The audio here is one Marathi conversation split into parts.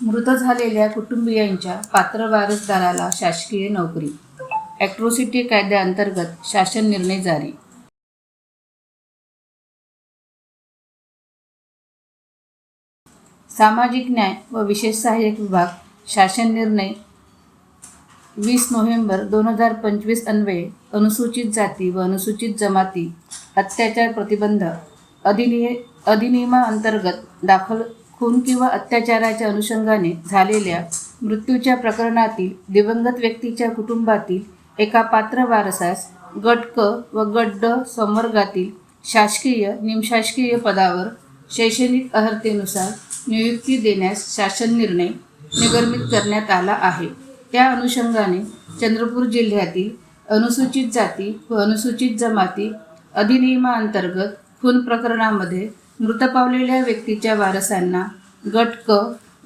मृत झालेल्या कुटुंबियांच्या पात्र वारसदाराला शासकीय नोकरी. ॲट्रॉसिटी कायद्याअंतर्गत शासन निर्णय जारी. सामाजिक न्याय व विशेष सहाय्यक विभाग शासन निर्णय वीस नोव्हेंबर दोन हजार पंचवीस अन्वये अनुसूचित जाती व अनुसूचित जमाती अत्याचार प्रतिबंध अधिनिय अधिनियमाअंतर्गत दाखल खून किंवा अत्याचाराच्या अनुषंगाने झालेल्या मृत्यूच्या प्रकरणातील दिवंगत व्यक्तीच्या कुटुंबातील एका पात्र वारसास गट क व गट ड संवर्गातील शासकीय निमशासकीय पदावर शैक्षणिक अर्हतेनुसार नियुक्ती देण्यास शासन निर्णय निगर्मित करण्यात आला आहे. त्या अनुषंगाने चंद्रपूर जिल्ह्यातील अनुसूचित जाती व अनुसूचित जमाती अधिनियमाअंतर्गत खून प्रकरणामध्ये मृत पावलेल्या व्यक्तीच्या वारसांना गट क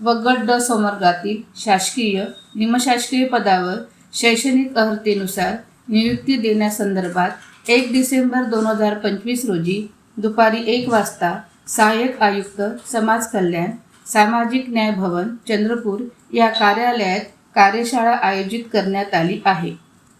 व गट ड संवर्गातील शासकीय निमशासकीय पदावर शैक्षणिक अर्हतेनुसार नियुक्ती देण्यासंदर्भात एक डिसेंबर दोन हजार पंचवीस रोजी दुपारी एक वाजता सहाय्यक आयुक्त समाज कल्याण सामाजिक न्याय भवन चंद्रपूर या कार्यालयात कार्यशाळा आयोजित करण्यात आली आहे.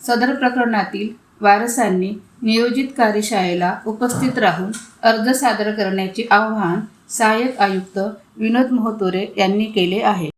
सदर प्रकरणातील वारसांनी नियोजित कार्यशाळेला उपस्थित राहून अर्ज सादर करण्याचे आवाहन सहाय्यक आयुक्त विनोद मोहतोरे यांनी केले आहे.